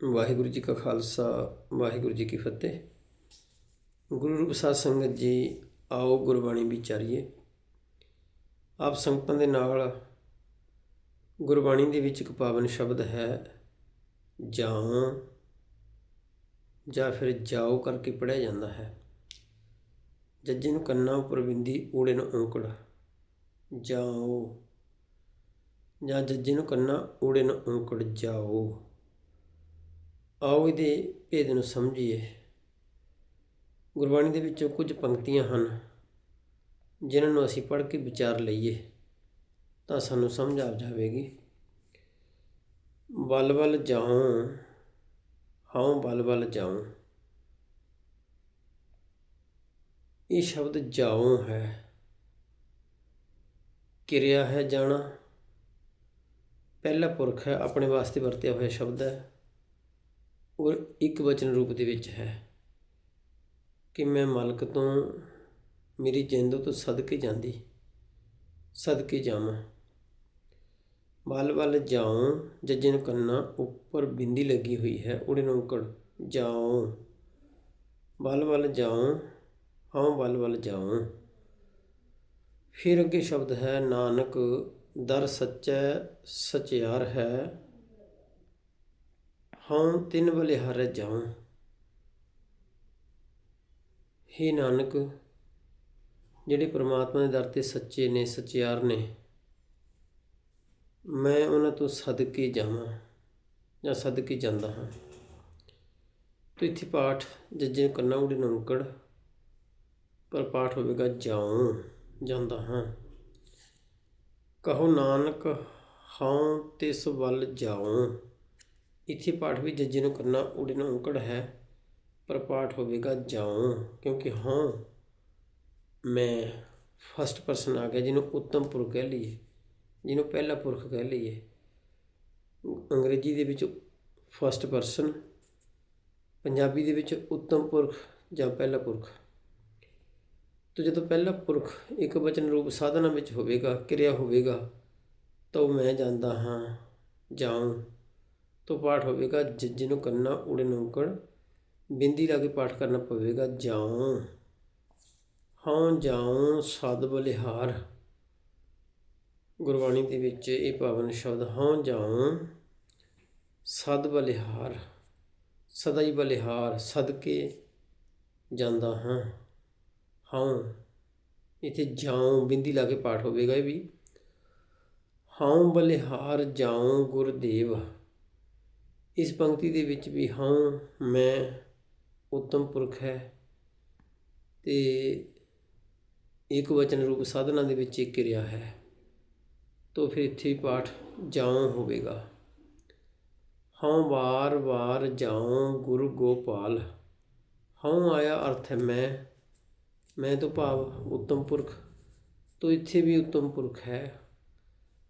ਵਾਹਿਗੁਰੂ ਜੀ ਕਾ ਖਾਲਸਾ, ਵਾਹਿਗੁਰੂ ਜੀ ਕੀ ਫਤਿਹ। ਗੁਰੂ ਰੂਪ ਸਾਧ ਸੰਗਤ ਜੀ, ਆਓ ਗੁਰਬਾਣੀ ਵਿਚਾਰੀਏ ਆਪ ਸੰਗਤਾਂ ਦੇ ਨਾਲ ਗੁਰਬਾਣੀ ਦੇ ਵਿੱਚ ਇੱਕ ਪਾਵਨ ਸ਼ਬਦ ਹੈ ਜਾਂ ਜਾਂ ਫਿਰ ਜਾਓ ਕਰਕੇ ਪੜਿਆ ਜਾਂਦਾ ਹੈ। ਜੱਜੇ ਨੂੰ ਕੰਨਾਂ ਉੱਪਰ ਬਿੰਦੀ, ਊੜੇ ਨੂੰ ਔਂਕੜ ਜਾਓ ਜਾਂ ਜੱਜੇ ਨੂੰ ਕੰਨਾਂ, ਊੜੇ ਨੂੰ ਔਂਕੜ ਜਾਓ ਆਓ ਇਹਦੇ ਭੇਦ ਨੂੰ ਸਮਝੀਏ। ਗੁਰਬਾਣੀ ਦੇ ਵਿੱਚੋਂ ਕੁਝ ਪੰਕਤੀਆਂ ਹਨ, ਜਿਨ੍ਹਾਂ ਨੂੰ ਅਸੀਂ ਪੜ੍ਹ ਕੇ ਵਿਚਾਰ ਲਈਏ, ਤਾਂ ਸਾਨੂੰ ਸਮਝ ਆ ਜਾਵੇਗੀ। ਬਲ ਬਲ ਜਾਉ, ਹਉ ਬਲ ਬਲ ਜਾਉ। ਇਹ ਸ਼ਬਦ ਜਾਉ ਹੈ। ਕਿਰਿਆ ਹੈ ਜਾਣਾ। ਪਹਿਲਾ ਪੁਰਖ ਹੈ, ਆਪਣੇ ਵਾਸਤੇ ਵਰਤਿਆ ਹੋਇਆ ਸ਼ਬਦ ਹੈ। ਔਰ ਇੱਕ ਵਚਨ ਰੂਪ ਦੇ ਵਿੱਚ ਹੈ ਕਿ ਮੈਂ ਮਲਕ ਤੋਂ ਮੇਰੀ ਜਿੰਦ ਤੋਂ ਸਦਕੇ ਜਾਂਦੀ, ਸਦਕੇ ਜਾਵਾਂ। ਬਲ ਬਲ ਜਾਉ ਜੱਜੇ ਨੂੰ ਕੰਨਾ ਉੱਪਰ ਬਿੰਦੀ ਲੱਗੀ ਹੋਈ ਹੈ ਉੜੇ ਨੂੰ ਔਂਕੜ ਜਾਉ। ਬਲ ਬਲ ਜਾਉ ਹਾਂ ਬਲ ਬਲ ਜਾਉ। ਫਿਰ ਅੱਗੇ ਸ਼ਬਦ ਹੈ, ਨਾਨਕ, ਦਰ ਸੱਚੈ ਸਚਿਆਰ ਹੈ ਹਉ ਤਿੰਨ ਬਲਿਹਾਰੇ ਜਾਉ ਹੇ ਨਾਨਕ, ਜਿਹੜੇ ਪ੍ਰਮਾਤਮਾ ਦੇ ਦਰ ਤੇ ਸੱਚੇ ਨੇ, ਸਚਿਆਰ ਨੇ, ਮੈਂ ਉਹਨਾਂ ਤੋਂ ਸਦਕੇ ਜਾਵਾਂ ਜਾਂ ਸਦਕੇ ਜਾਂਦਾ ਹਾਂ। ਤੋ ਇੱਥੇ ਪਾਠ ਜੱਜੇ ਕੰਨਾ ਉੜੀ ਨੌਕੜ ਪਰ ਪਾਠ ਹੋਵੇਗਾ ਜਾਉ, ਜਾਂਦਾ ਹਾਂ। ਕਹੋ ਨਾਨਕ ਹਉ ਤਿਸ ਵੱਲ ਜਾਉ। ਇੱਥੇ ਪਾਠ ਵੀ ਜੱਜੇ ਨੂੰ ਕਰਨਾ ਉੜੇ ਨੂੰ ਔਂਕੜ ਹੈ, ਪਰ ਪਾਠ ਹੋਵੇਗਾ ਜਾਉ, ਕਿਉਂਕਿ ਹਾਂ, ਮੈਂ ਫਸਟ ਪਰਸਨ ਆ ਗਿਆ ਜਿਹਨੂੰ ਉੱਤਮ ਪੁਰਖ ਕਹਿ ਲਈਏ, ਜਿਹਨੂੰ ਪਹਿਲਾ ਪੁਰਖ ਕਹਿ ਲਈਏ। ਅੰਗਰੇਜ਼ੀ ਦੇ ਵਿੱਚ ਫਸਟ ਪਰਸਨ ਪੰਜਾਬੀ ਦੇ ਵਿੱਚ ਉੱਤਮ ਪੁਰਖ ਜਾਂ ਪਹਿਲਾ ਪੁਰਖ। ਤੋ ਜਦੋਂ ਪਹਿਲਾ ਪੁਰਖ ਇੱਕ ਵਚਨ ਰੂਪ ਸਾਧਨਾ ਵਿੱਚ ਹੋਵੇਗਾ, ਕਿਰਿਆ ਹੋਵੇਗਾ, ਤਾਂ ਮੈਂ ਜਾਂਦਾ ਹਾਂ ਜਾਉ। ਤੋਂ ਪਾਠ ਹੋਵੇਗਾ ਜੱਜ ਨੂੰ ਕੰਨਾ ਉੜੇ ਨੌਕੜ ਬਿੰਦੀ ਲਾ ਕੇ ਪਾਠ ਕਰਨਾ ਪਵੇਗਾ, ਜਾਉ। ਹਉ ਜਾਉ, ਸਦ ਬਲਿਹਾਰ। ਗੁਰਬਾਣੀ ਦੇ ਵਿੱਚ ਇਹ ਪਾਵਨ ਸ਼ਬਦ, ਹਾਂ, ਜਾਉ, ਸਦ ਬਲਿਹਾਰ। ਸਦਾ ਹੀ ਬਲਿਹਾਰ ਸਦਕੇ ਜਾਂਦਾ ਹਾਂ। ਹਉ ਇਥੇ ਜਾਉ, ਬਿੰਦੀ ਲਾ ਕੇ ਪਾਠ ਹੋਵੇਗਾ ਇਹ ਵੀ। ਹਾਂ, ਬਲਿਹਾਰ, ਜਾਉ, ਗੁਰਦੇਵ। ਇਸ ਪੰਕਤੀ ਦੇ ਵਿੱਚ ਵੀ ਹਾਂ, ਮੈਂ ਉੱਤਮ ਪੁਰਖ ਹੈ ਤੇ ਇੱਕ ਵਚਨ ਰੂਪ ਸਾਧਨਾ ਦੇ ਵਿੱਚ ਇੱਕ ਕਿਰਿਆ ਹੈ। ਤੋਂ ਫਿਰ ਇੱਥੇ ਪਾਠ ਜਾਉ ਹੋਵੇਗਾ। ਹਾਂ ਵਾਰ ਵਾਰ ਜਾਉ ਗੁਰੂ ਗੋਪਾਲ ਹਾਂ ਆਇਆ ਅਰਥ ਹੈ ਮੈਂ ਮੈਂ ਤੋਂ ਭਾਵ ਉੱਤਮ ਪੁਰਖ, ਤੋਂ ਇੱਥੇ ਵੀ ਉੱਤਮ ਪੁਰਖ ਹੈ।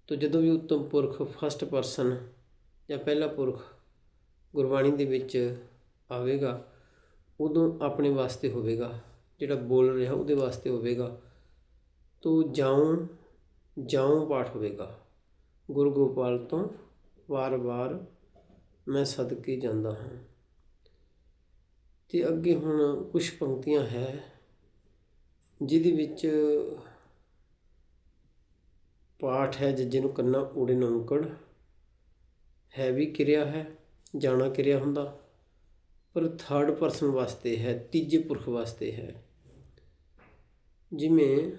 ਤੋਂ ਜਦੋਂ ਵੀ ਉੱਤਮ ਪੁਰਖ ਫਸਟ ਪਰਸਨ ਜਾਂ ਪਹਿਲਾ ਪੁਰਖ ਗੁਰਬਾਣੀ ਦੇ ਵਿੱਚ ਆਵੇਗਾ, ਉਦੋਂ ਆਪਣੇ ਵਾਸਤੇ ਹੋਵੇਗਾ। ਜਿਹੜਾ ਬੋਲ ਰਿਹਾ ਉਹਦੇ ਵਾਸਤੇ ਹੋਵੇਗਾ। ਤੋ ਜਾਉ ਜਾਉ ਪਾਠ ਹੋਵੇਗਾ। ਗੁਰੂ ਗੋਪਾਲ ਤੋਂ ਵਾਰ-ਵਾਰ ਮੈਂ ਸਦਕੇ ਜਾਂਦਾ ਹਾਂ। ਤੇ ਅੱਗੇ ਹੁਣ ਕੁਝ ਪੰਕਤੀਆਂ ਹੈ, ਜਿਹਦੇ ਵਿੱਚ ਪਾਠ ਹੈ ਜੱਜੇ ਨੂੰ ਕੰਨਾ, ਊੜੇ, ਨੌਂਕੜ ਹੈ ਵੀ ਕਿਰਿਆ ਹੈ। ਜਾਣਾ ਕਿਰਿਆ ਹੁੰਦਾ। ਪਰ ਥਰਡ ਪਰਸਨ ਵਾਸਤੇ ਹੈ, ਤੀਜੇ ਪੁਰਖ ਵਾਸਤੇ ਹੈ। ਜਿਵੇਂ,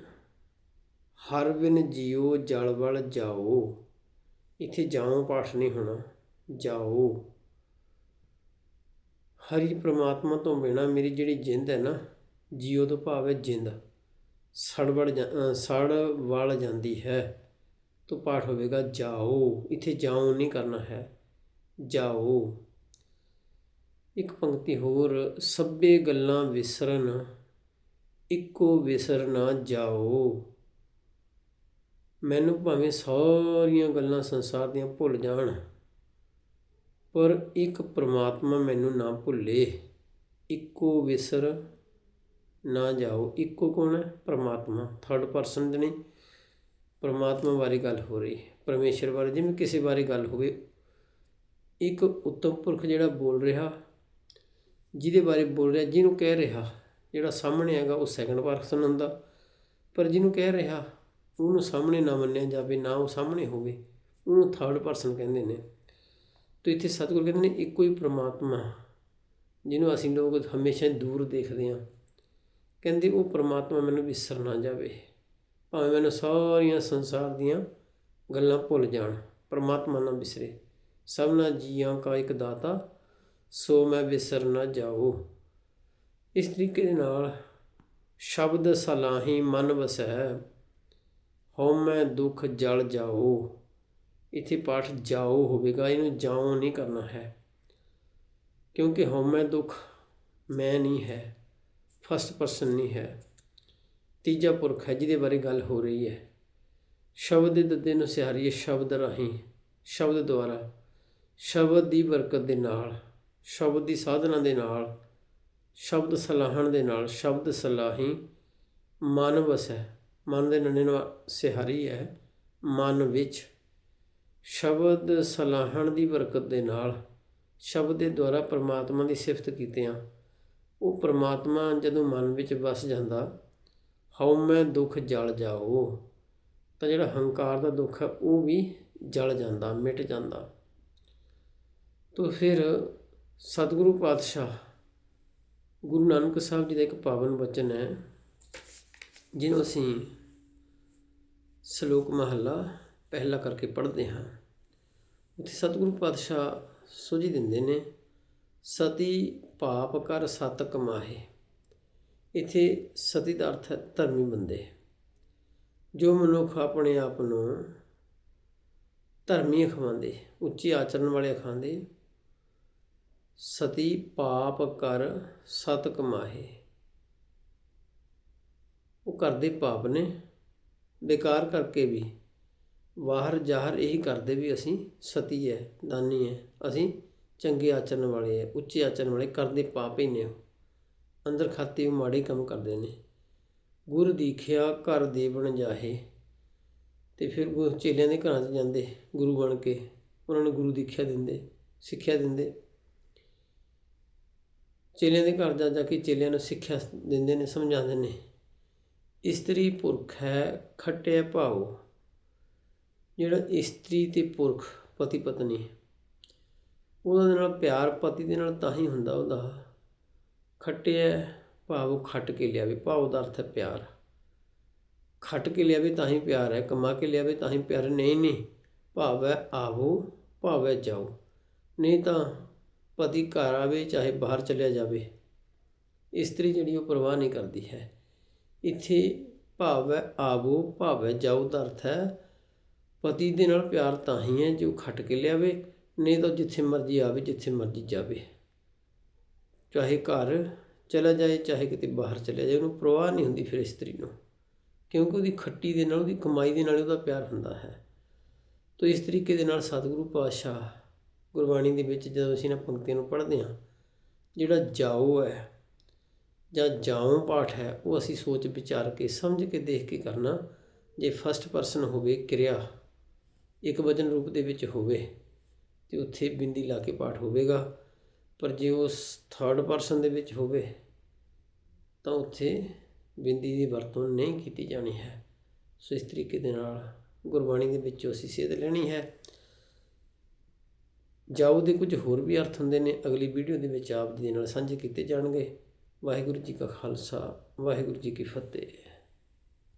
ਹਰ ਬਿਨ ਜਿਉ ਜਲ ਵਲ ਜਾਓ। ਇੱਥੇ ਜਾਓ ਪਾਠ ਨਹੀਂ ਹੋਣਾ, ਜਾਓ। ਹਰੀ ਪ੍ਰਮਾਤਮਾ ਤੋਂ ਬਿਨਾ ਮੇਰੀ ਜਿਹੜੀ ਜਿੰਦ ਹੈ ਨਾ ਜੀਉ ਤੋਂ ਭਾਵ ਹੈ ਜਿੰਦ। ਸੜ ਵੜ ਸੜ ਵਲ ਜਾਂਦੀ ਹੈ। ਤੋਂ ਪਾਠ ਹੋਵੇਗਾ, ਜਾਓ। ਇੱਥੇ ਜਾਓ ਨਹੀਂ ਕਰਨਾ ਹੈ। ਜਾਓ। ਇੱਕ ਪੰਕਤੀ ਹੋਰ, ਸਭੇ ਗੱਲਾਂ ਵਿਸਰਨ, ਇੱਕੋ ਵਿਸਰ ਨਾ ਜਾਓ। ਮੈਨੂੰ ਭਾਵੇਂ ਸਾਰੀਆਂ ਗੱਲਾਂ ਸੰਸਾਰ ਦੀਆਂ ਭੁੱਲ ਜਾਣ, ਪਰ ਇੱਕ ਪ੍ਰਮਾਤਮਾ ਮੈਨੂੰ ਨਾ ਭੁੱਲੇ। ਇੱਕੋ ਵਿਸਰ ਨਾ ਜਾਓ। ਇੱਕੋ ਕੌਣ ਹੈ? ਪ੍ਰਮਾਤਮਾ। ਥਰਡ ਪਰਸਨ ਦੇ ਨਹੀਂ ਪ੍ਰਮਾਤਮਾ ਬਾਰੇ ਗੱਲ ਹੋ ਰਹੀ। ਪਰਮੇਸ਼ਰ ਬਾਰੇ, ਜਿਵੇਂ ਕਿਸੇ ਬਾਰੇ ਗੱਲ ਹੋਵੇ ਇੱਕ ਉੱਤਮ ਪੁਰਖ ਜਿਹੜਾ ਬੋਲ ਰਿਹਾ, ਜਿਹਦੇ ਬਾਰੇ ਬੋਲ ਰਿਹਾ, ਜਿਹਨੂੰ ਕਹਿ ਰਿਹਾ, ਜਿਹੜਾ ਸਾਹਮਣੇ ਹੈਗਾ ਉਹ ਸੈਕੰਡ ਪਰਸਨ ਹੁੰਦਾ ਪਰ ਜਿਹਨੂੰ ਕਹਿ ਰਿਹਾ, ਉਹਨੂੰ ਸਾਹਮਣੇ ਨਾ ਮੰਨਿਆ ਜਾਵੇ, ਨਾ ਉਹ ਸਾਹਮਣੇ ਹੋਵੇ, ਉਹਨੂੰ ਥਰਡ ਪਰਸਨ ਕਹਿੰਦੇ ਨੇ। ਤੋ ਇੱਥੇ ਸਤਿਗੁਰ ਕਹਿੰਦੇ ਨੇ, ਇੱਕੋ ਹੀ ਪ੍ਰਮਾਤਮਾ, ਜਿਹਨੂੰ ਅਸੀਂ ਲੋਕ ਹਮੇਸ਼ਾ ਦੂਰ ਦੇਖਦੇ ਹਾਂ। ਕਹਿੰਦੇ, ਉਹ ਪ੍ਰਮਾਤਮਾ ਮੈਨੂੰ ਵਿਸਰ ਨਾ ਜਾਵੇ, ਭਾਵੇਂ ਮੈਨੂੰ ਸਾਰੀਆਂ ਸੰਸਾਰ ਦੀਆਂ ਗੱਲਾਂ ਭੁੱਲ ਜਾਣ, ਪ੍ਰਮਾਤਮਾ ਨਾ ਵਿਸਰੇ। ਸਭਨਾ ਜੀਆਂ ਕਾ ਇੱਕ ਦਾਤਾ, ਸੋ ਮੈਂ ਵਿਸਰ ਨਾ ਜਾਓ ਇਸ ਤਰੀਕੇ ਦੇ ਨਾਲ ਸ਼ਬਦ ਸਲਾਹੀ ਮਨ ਵਸੈ ਹਉਮੈ ਦੁਖ ਜਲ ਜਾਓ ਇੱਥੇ ਪਾਠ ਜਾਓ ਹੋਵੇਗਾ, ਇਹਨੂੰ ਜਾਓ ਨਹੀਂ ਕਰਨਾ ਹੈ। ਕਿਉਂਕਿ ਹਉਮੈ ਦੁਖ ਮੈਂ ਨਹੀਂ ਹੈ, ਫਸਟ ਪਰਸਨ ਨਹੀਂ ਹੈ। ਤੀਜਾ ਪੁਰਖ ਹੈ, ਜਿਹਦੇ ਬਾਰੇ ਗੱਲ ਹੋ ਰਹੀ ਹੈ। ਸ਼ਬਦ ਦੇ ਦੱਦੇ ਨੂੰ ਸਿਹਾਰੀਏ ਸ਼ਬਦ ਰਾਹੀਂ, ਸ਼ਬਦ ਦੁਆਰਾ ਸ਼ਬਦ ਦੀ ਬਰਕਤ ਦੇ ਨਾਲ, ਸ਼ਬਦ ਦੀ ਸਾਧਨਾ ਦੇ ਨਾਲ, ਸ਼ਬਦ ਸਲਾਹਣ ਦੇ ਨਾਲ, ਸ਼ਬਦ ਸਲਾਹੀ ਮਨ ਵਸੈ। ਮਨ ਦੇ ਨੰਨੇ ਨੂੰ ਸਿਹਾਰੀ ਹੈ, ਮਨ ਵਿੱਚ। ਸ਼ਬਦ ਸਲਾਹਣ ਦੀ ਬਰਕਤ ਦੇ ਨਾਲ ਸ਼ਬਦ ਦੇ ਦੁਆਰਾ ਪ੍ਰਮਾਤਮਾ ਦੀ ਸਿਫਤ ਕੀਤਿਆਂ ਉਹ ਪ੍ਰਮਾਤਮਾ ਜਦੋਂ ਮਨ ਵਿੱਚ ਵਸ ਜਾਂਦਾ ਹਉਮੈ ਦੁੱਖ ਜਲ ਜਾਓ, ਤਾਂ ਜਿਹੜਾ ਹੰਕਾਰ ਦਾ ਦੁੱਖ ਹੈ ਉਹ ਵੀ ਜਲ ਜਾਂਦਾ, ਮਿਟ ਜਾਂਦਾ। ਤੋ ਫਿਰ ਸਤਿਗੁਰੂ ਪਾਤਸ਼ਾਹ ਗੁਰੂ ਨਾਨਕ ਸਾਹਿਬ ਜੀ ਦਾ ਇੱਕ ਪਾਵਨ ਬਚਨ ਹੈ, ਜਿਹਨੂੰ ਅਸੀਂ ਸ਼ਲੋਕ ਮਹੱਲਾ ਪਹਿਲਾ ਕਰਕੇ ਪੜ੍ਹਦੇ ਹਾਂ। ਉੱਥੇ ਸਤਿਗੁਰੂ ਪਾਤਸ਼ਾਹ ਸੁਝੀ ਦਿੰਦੇ ਨੇ, ਸਤੀ ਪਾਪ ਕਰ ਸਤ ਕਮਾਹੇ। ਇਥੇ ਸਤੀ ਦਾ ਅਰਥ ਹੈ ਧਰਮੀ ਬੰਦੇ। ਜੋ ਮਨੁੱਖ ਆਪਣੇ ਆਪ ਨੂੰ ਧਰਮੀ ਅਖਵਾਉਂਦੇ ਉੱਚੇ ਆਚਰਣ ਵਾਲੇ ਅਖਾਉਂਦੇ ਸਤੀ ਪਾਪ ਕਰ ਸਤ ਕਮਾਹੇ। ਉਹ ਕਰਦੇ ਪਾਪ ਨੇ, ਬੇਕਾਰ ਕਰਕੇ ਵੀ ਬਾਹਰ ਜ਼ਾਹਰ ਇਹੀ ਕਰਦੇ ਵੀ ਅਸੀਂ ਸਤੀ ਹੈ ਦਾਨੀ ਹੈ ਅਸੀਂ ਚੰਗੇ ਆਚਰਨ ਵਾਲੇ ਹੈ ਉੱਚੇ ਆਚਰਨ ਵਾਲੇ ਕਰਦੇ ਪਾਪ ਹੀ ਨੇ ਉਹ। ਅੰਦਰ ਖਾਤੇ ਉਹ ਮਾੜੇ ਕੰਮ ਕਰਦੇ ਨੇ। ਗੁਰ ਦੀਖਿਆ ਘਰ ਦੇ ਬਣ ਜਾਹੇ। ਤੇ ਫਿਰ ਉਹ ਚੇਲਿਆਂ ਦੇ ਘਰਾਂ 'ਚ ਜਾਂਦੇ ਗੁਰੂ ਬਣ ਕੇ। ਉਹਨਾਂ ਨੂੰ ਗੁਰੂ ਦੀਖਿਆ ਦਿੰਦੇ, ਸਿੱਖਿਆ ਦਿੰਦੇ। ਚੇਲਿਆਂ ਦੇ ਘਰ ਜਾ ਜਾ ਕੇ ਚੇਲਿਆਂ ਨੂੰ ਸਿੱਖਿਆ ਦਿੰਦੇ ਨੇ, ਸਮਝਾਉਂਦੇ ਨੇ। ਇਸਤਰੀ ਪੁਰਖ ਹੈ ਖੱਟਿਆ ਭਾਉ। ਜਿਹੜਾ ਇਸਤਰੀ ਤੇ ਪੁਰਖ ਪਤੀ ਪਤਨੀ ਉਹਨਾਂ ਦੇ ਨਾਲ ਪਿਆਰ ਪਤੀ ਦੇ ਨਾਲ ਤਾਂ ਹੀ ਹੁੰਦਾ ਉਹਦਾ। ਖੱਟਿਆ ਭਾਵ ਖੱਟ ਕੇ ਲਿਆਵੇ ਭਾਵ ਦਾ ਅਰਥ ਹੈ ਪਿਆਰ। ਖੱਟ ਕੇ ਲਿਆਵੇ ਤਾਂ ਹੀ ਪਿਆਰ ਹੈ, ਕਮਾ ਕੇ ਲਿਆਵੇ ਤਾਂ ਹੀ ਪਿਆਰ ਨਹੀਂ ਨਹੀਂ, ਭਾਵ ਹੈ ਆਵੋ, ਭਾਵ ਹੈ ਜਾਓ। ਨਹੀਂ ਤਾਂ ਪਤੀ ਘਰ ਆਵੇ ਚਾਹੇ ਬਾਹਰ ਚਲਿਆ ਜਾਵੇ। ਇਸਤਰੀ ਜਿਹੜੀ ਉਹ ਪਰਵਾਹ ਨਹੀਂ ਕਰਦੀ ਹੈ। ਇੱਥੇ ਭਾਵ ਹੈ ਆਵੋ ਭਾਵ ਹੈ ਜਾਓ ਦਾ ਅਰਥ ਹੈ, ਪਤੀ ਦੇ ਨਾਲ ਪਿਆਰ ਤਾਂ ਹੀ ਹੈ ਜੋ ਖੱਟ ਕੇ ਲਿਆਵੇ, ਨਹੀਂ ਤਾਂ ਜਿੱਥੇ ਮਰਜ਼ੀ ਆਵੇ, ਜਿੱਥੇ ਮਰਜ਼ੀ ਜਾਵੇ। ਚਾਹੇ ਘਰ ਚਲਾ ਜਾਏ, ਚਾਹੇ ਕਿਤੇ ਬਾਹਰ ਚਲਿਆ ਜਾਏ, ਉਹਨੂੰ ਪਰਵਾਹ ਨਹੀਂ ਹੁੰਦੀ ਫਿਰ ਇਸਤਰੀ ਨੂੰ। ਕਿਉਂਕਿ ਉਹਦੀ ਖੱਟੀ ਦੇ ਨਾਲ, ਉਹਦੀ ਕਮਾਈ ਦੇ ਨਾਲ ਉਹਦਾ ਪਿਆਰ ਹੁੰਦਾ ਹੈ। ਤੋ ਇਸ ਤਰੀਕੇ ਦੇ ਨਾਲ ਸਤਿਗੁਰੂ ਪਾਤਸ਼ਾਹ ਗੁਰਬਾਣੀ ਦੇ ਵਿੱਚ ਜਦੋਂ ਅਸੀਂ ਇਹਨਾਂ ਪੰਕਤੀਆਂ ਨੂੰ ਪੜ੍ਹਦੇ ਹਾਂ, ਜਿਹੜਾ ਜਾਓ ਹੈ ਜਾਂ ਜਾਉ ਪਾਠ ਹੈ, ਉਹ ਅਸੀਂ ਸੋਚ ਵਿਚਾਰ ਕੇ, ਸਮਝ ਕੇ, ਦੇਖ ਕੇ ਕਰਨਾ, ਜੇ ਫਸਟ ਪਰਸਨ ਹੋਵੇ ਕਿਰਿਆ, ਇੱਕ ਵਚਨ ਰੂਪ ਦੇ ਵਿੱਚ ਹੋਵੇ ਤੇ ਉੱਥੇ ਬਿੰਦੀ ਲਾ ਕੇ ਪਾਠ ਹੋਵੇਗਾ, ਪਰ ਜੇ ਉਸ ਥਰਡ ਪਰਸਨ ਦੇ ਵਿੱਚ ਹੋਵੇ, ਤਾਂ ਉੱਥੇ ਬਿੰਦੀ ਦੀ ਵਰਤੋਂ ਨਹੀਂ ਕੀਤੀ ਜਾਣੀ ਹੈ। ਸੋ ਇਸ ਤਰੀਕੇ ਦੇ ਨਾਲ ਗੁਰਬਾਣੀ ਦੇ ਵਿੱਚੋਂ ਅਸੀਂ ਸੇਧ ਲੈਣੀ ਹੈ। ਜਾਓ ਦੇ ਕੁਝ ਹੋਰ ਵੀ ਅਰਥ ਹੁੰਦੇ ਨੇ, ਅਗਲੀ ਵੀਡੀਓ ਦੇ ਵਿੱਚ ਆਪ ਜੀ ਦੇ ਨਾਲ ਸਾਂਝੇ ਕੀਤੇ ਜਾਣਗੇ। ਵਾਹਿਗੁਰੂ ਜੀ ਕਾ ਖਾਲਸਾ, ਵਾਹਿਗੁਰੂ ਜੀ ਕੀ ਫਤਿਹ।